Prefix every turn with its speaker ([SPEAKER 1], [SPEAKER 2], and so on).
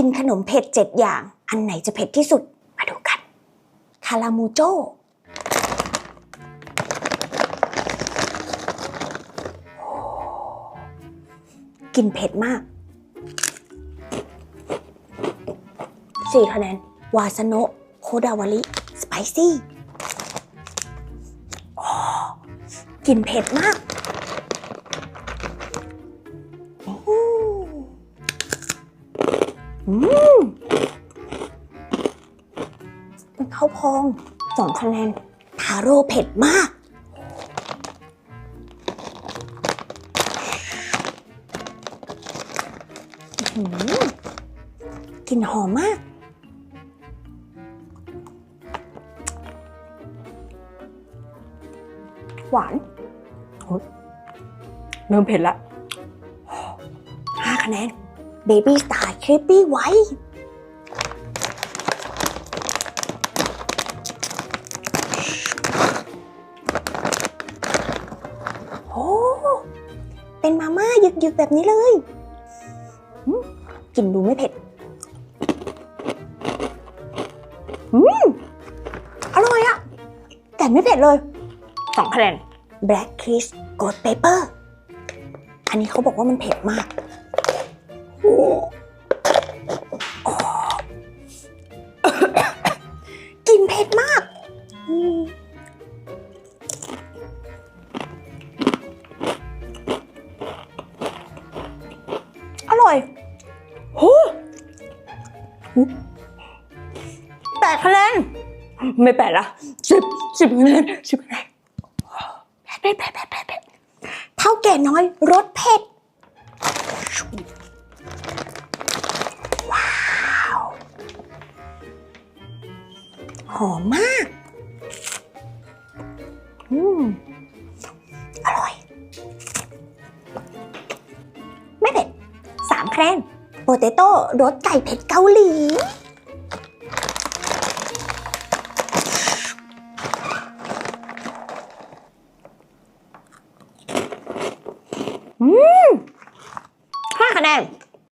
[SPEAKER 1] กินขนมเผ็ดเจ็ดอย่าง อันไหนจะเผ็ดที่สุด มาดูกัน คารามูโจกินเผ็ดมากสี่คะแนน วาซาโนะโคดาวาริสไปซี่กินเผ็ดมาก เป็นข้าวพองสองคะแนนทาโร่เผ็ดมากอื้อหือกลิ่นหอมมาก หวาน
[SPEAKER 2] เริ่มเผ็ดละ
[SPEAKER 1] ห้าคะแนน Baby Star Creepy White โอ้เป็นมาม่ายึกๆแบบนี้เลยอืมกลินดูไม่เผ็ดอืมอร่อยอะแต่ไม่เผ็ดเลยสองคะแนน Black Kiss Ghost Pepper อันนี้เขาบอกว่ามันเผ็ดมากก ร่อยโหแปดคะแนน
[SPEAKER 2] ไม่แปดละสิบสิบคะแนนสิบคะแนน
[SPEAKER 1] เผ็ดเผ็ดเผ็ดเผ็ดเผ็ดเท่าแก่น้อยรสเผ็ดว้าวหอมมาก อืมอร่อย ไม่เผ็ด สามคร่นนโปเตโต้รสไก่เผ็ดเกาหลี อืม